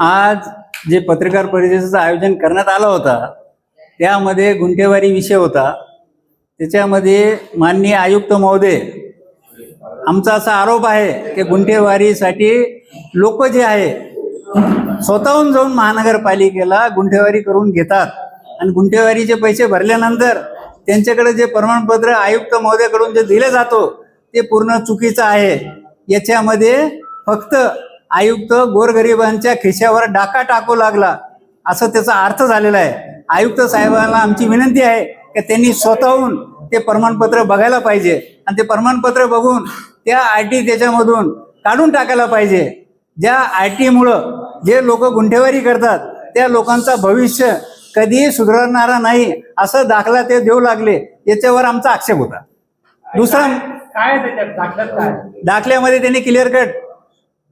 आज जे पत्रकार परिषदेचं आयोजन करण्यात आलं होता त्यामध्ये गुंठेवारी विषय होता. त्याच्यामध्ये माननीय आयुक्त महोदय आमचा असा आरोप आहे की गुंठेवारीसाठी लोक जे आहे स्वतःहून जाऊन महानगरपालिकेला गुंठेवारी करून घेतात. आणि गुंठेवारीचे पैसे भरल्यानंतर त्यांच्याकडे जे प्रमाणपत्र आयुक्त महोदयाकडून जे दिले जातो ते पूर्ण चुकीचं आहे. याच्यामध्ये फक्त आयुक्त गोरगरिबांच्या खिशावर डाका टाकू लागला. असं त्याचा अर्थ झालेला आहे. आयुक्त साहेबांना आमची विनंती आहे की त्यांनी स्वतःहून ते प्रमाणपत्र बघायला पाहिजे. आणि ते प्रमाणपत्र बघून त्या आय टी त्याच्यामधून काढून टाकायला पाहिजे. ज्या आय टीमुळं जे लोक गुंठेवारी करतात त्या लोकांचं भविष्य कधीही सुधारणारा नाही असं दाखला ते देऊ लागले याच्यावर आमचा आक्षेप होता. दुसरा काय दाखल्यामध्ये त्यांनी क्लिअर कट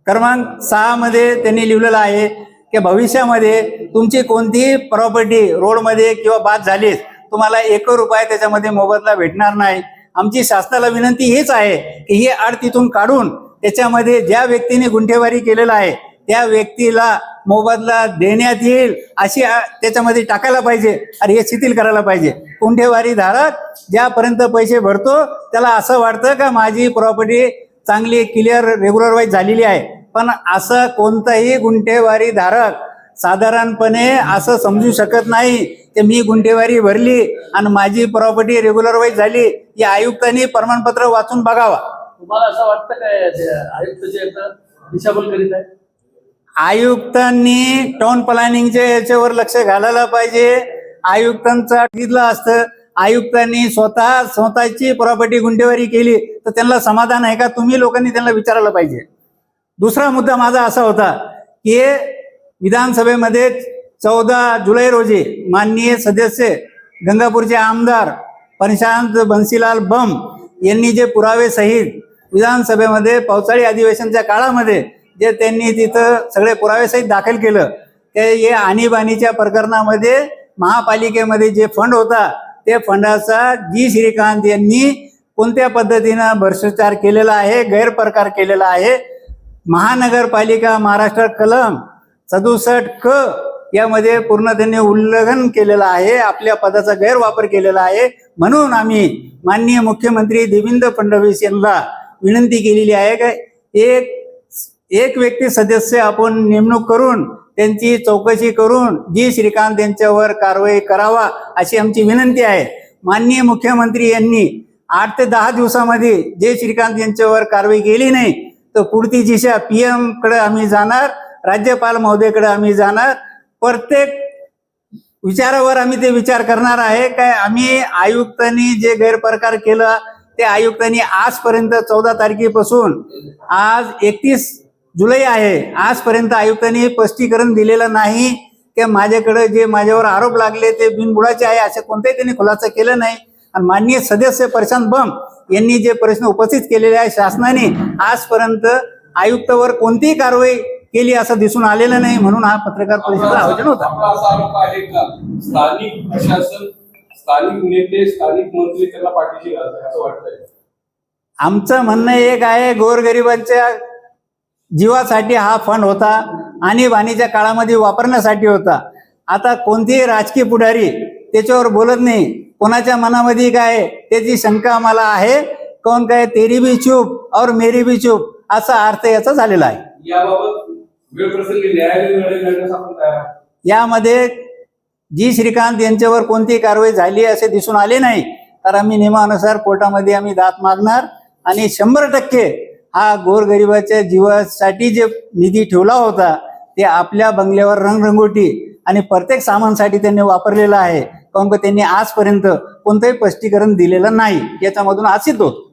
क्रमांक सहामध्ये त्यांनी लिहिलेलं आहे की भविष्यामध्ये तुमची कोणतीही प्रॉपर्टी रोडमध्ये किंवा बाद झालीच तुम्हाला एक रुपये त्याच्यामध्ये मोबदला भेटणार नाही. आमची शासनाला विनंती हीच आहे की ही आड तिथून काढून त्याच्यामध्ये ज्या व्यक्तीने गुंठेवारी केलेला आहे त्या व्यक्तीला मोबदला देण्यात येईल अशी आ- त्याच्यामध्ये टाकायला पाहिजे आणि हे शिथिल करायला पाहिजे. गुंठेवारी धारक ज्यापर्यंत पैसे भरतो त्याला असं वाटतं का माझी प्रॉपर्टी चांगली क्लिअर रेग्युलर वाईज झालेली आहे. पण असं कोणताही गुंठेवारी धारक साधारणपणे असं समजू शकत नाही की मी गुंठेवारी भरली आणि माझी प्रॉपर्टी रेग्युलर वाईज झाली या आयुक्तांनी प्रमाणपत्र वाचून बघावा. तुम्हाला असं वाटतं काय ते आयुक्त जे दिशाभूल करीत आहे आयुक्तांनी टाउन प्लॅनिंगच्या याच्यावर लक्ष घालायला पाहिजे. आयुक्तांचं सांगितलं असतं आयुक्तांनी स्वतः स्वतःची प्रॉपर्टी गुंठेवारी केली तर त्यांना समाधान आहे का? तुम्ही लोकांनी त्यांना विचारायला पाहिजे. दुसरा मुद्दा माझा असा होता की विधानसभेमध्ये चौदा जुलै रोजी माननीय सदस्य गंगापूरचे आमदार प्रशांत बन्सीलाल बम यांनी जे पुरावे सहित विधानसभेमध्ये पावसाळी अधिवेशनच्या काळामध्ये जे त्यांनी तिथं सगळे पुरावे सहित दाखल केलं ते हे आणीबाणीच्या प्रकरणामध्ये महापालिकेमध्ये जे फंड होता ते फंडाचा जी श्रीकांत यांनी कोणत्या पद्धतीनं भ्रष्टाचार केलेला आहे गैरप्रकार केलेला आहे महानगरपालिका महाराष्ट्र कलम सदुसष्ट क यामध्ये पूर्ण त्यांनी उल्लंघन केलेलं आहे आपल्या पदाचा गैरवापर केलेला आहे. म्हणून आम्ही माननीय मुख्यमंत्री देवेंद्र फडणवीस यांना विनंती केलेली आहे का एक एक व्यक्ती सदस्य आपण नेमणूक करून त्यांची चौकशी करून जी श्रीकांत यांच्यावर कारवाई करावा अशी आमची विनंती आहे. माननीय मुख्यमंत्री यांनी आठ ते दहा दिवसामध्ये जे श्रीकांत यांच्यावर कारवाई केली नाही तर पुढची दिशा पी कडे आम्ही जाणार राज्यपाल महोदयकडे आम्ही जाणार. प्रत्येक विचारावर आम्ही ते विचार करणार आहे. काय आम्ही आयुक्तांनी जे गैरप्रकार केला ते आयुक्तांनी आजपर्यंत चौदा तारखेपासून आज एकतीस जुलै आहे आजपर्यंत आयुक्तांनी स्पष्टीकरण दिलेलं नाही. की माझ्याकडे जे माझ्यावर आरोप लागले ते बिनबुडाचे आहे असं कोणताही त्यांनी खुलासा केलं नाही. आणि माननीय सदस्य प्रशांत बम यांनी जे प्रश्न उपस्थित केलेले आहे शासनाने आजपर्यंत आयुक्तावर कोणतीही कारवाई केली असं दिसून आलेलं नाही म्हणून हा पत्रकार परिषदेचं आयोजन होता. स्थानिक प्रशासन स्थानिक नेते स्थानिक मंत्री त्यांना पाठीशी घालतात असं वाटतंय. आमचं म्हणणं एक आहे गोरगरिबांच्या जीवासाठी हा फंड होता आणि वाणीच्या काळामध्ये वापरण्यासाठी होता. आता कोणतेही राजकीय पुढारी त्याच्यावर बोलत नाही. कोणाच्या मनामध्ये काय आहे, त्याची शंका आम्हाला आहे. कोण काय तेरी बी चूप और मेरी बी चूप असा अर्थ याचा झालेला आहे. यामध्ये जी श्रीकांत यांच्यावर कोणती कारवाई झाली असे दिसून आले नाही तर आम्ही नियमानुसार कोर्टामध्ये आम्ही दात मागणार आणि शंभर टक्के हा गोरगरिबाच्या जीवासाठी जे निधी ठेवला होता ते आपल्या बंगल्यावर रंगरंगोटी आणि प्रत्येक सामानसाठी त्यांनी वापरलेलं आहे. काऊन का त्यांनी आजपर्यंत कोणतंही स्पष्टीकरण दिलेलं नाही. याच्यामधून आज सिद्ध होतो.